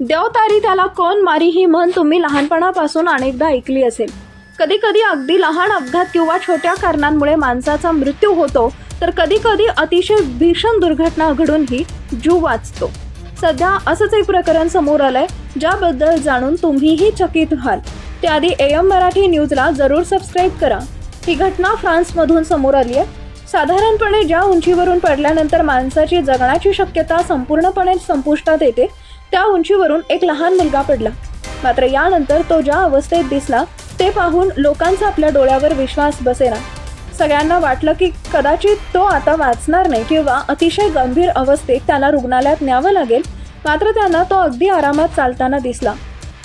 देवतारी त्याला कोण मारी ही म्हण तुम्ही लहानपणापासून अनेकदा ऐकली असेल. कधी कधी अगदी लहान अपघात किंवा छोट्या कारणांमुळे माणसाचा मृत्यू होतो तर कधी कधी अतिशय भीषण दुर्घटना घडूनही जीव वाचतो. सध्या असंच एक प्रकरण समोर आलंय ज्याबद्दल जाणून तुम्हीही चकित व्हाल. त्याआधी एम मराठी न्यूजला जरूर सबस्क्राईब करा. ही घटना फ्रान्समधून समोर आली आहे. साधारणपणे ज्या उंचीवरून पडल्यानंतर माणसाची जगण्याची शक्यता संपूर्णपणे संपुष्टात येते त्या उंचीवरून एक लहान मुलगा पडला. मात्र यानंतर तो ज्या अवस्थेत दिसला ते पाहून लोकांचा आपल्या डोळ्यावर विश्वास बसेना. सगळ्यांना वाटलं की कदाचित तो आता वाचणार नाही किंवा अतिशय गंभीर अवस्थेत त्याला रुग्णालयात न्यावं लागेल मात्र त्यांना तो अगदी आरामात चालताना दिसला.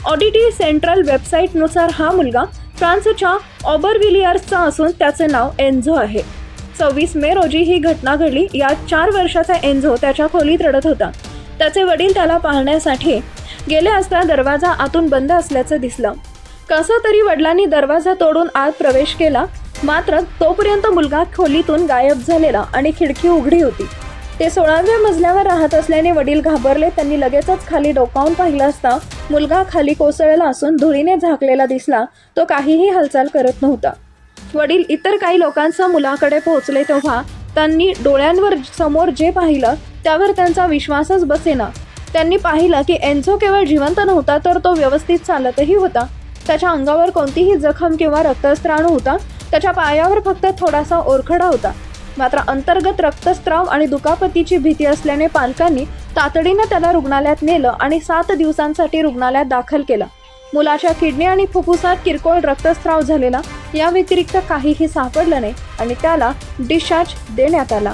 ऑडिटी सेंट्रल वेबसाईटनुसार हा मुलगा फ्रान्सच्या ऑबरविलियर्सचा असून त्याचे नाव एन्झो आहे. सव्वीस मे रोजी ही घटना घडली. यात चार वर्षाचा एन्झो त्याच्या खोलीत रडत होता. त्याचे वडील त्याला पाहण्यासाठी गेले असता दरवाजा आतून बंद असल्याचं दिसलं. कसं तरी वडिलांनी दरवाजा तोडून आत प्रवेश केला मात्र तोपर्यंत मुलगा खोलीतून गायब झालेला आणि खिडकी उघडी होती. ते सोळाव्या मजल्यावर राहत असल्याने वडील घाबरले त्यांनी लगेचच खाली डोकावून पाहिलं असता मुलगा खाली कोसळला असून धुळीने झाकलेला दिसला तो काहीही हालचाल करत नव्हता. वडील इतर काही लोकांसह मुलाकडे पोहोचले तेव्हा त्यांनी डोळ्यांवर समोर जे पाहिलं त्यावर त्यांचा विश्वासच बसेना. त्यांनी पाहिलं की एन्झो केवळ जिवंत नव्हता तर तो व्यवस्थित चालतही होता. त्याच्या अंगावर कोणतीही जखम किंवा रक्तस्त्राव होता. त्याच्या पायावर फक्त थोडासा ओरखडा होता. मात्र अंतर्गत रक्तस्त्राव आणि दुखापतीची भीती असल्याने पालकांनी तातडीनं त्याला रुग्णालयात नेलं आणि सात दिवसांसाठी रुग्णालयात दाखल केलं. मुलाच्या किडनी आणि फुफ्फुसात किरकोळ रक्तस्राव झालेला या व्यतिरिक्त काहीही सापडलं नाही आणि त्याला डिस्चार्ज देण्यात आला.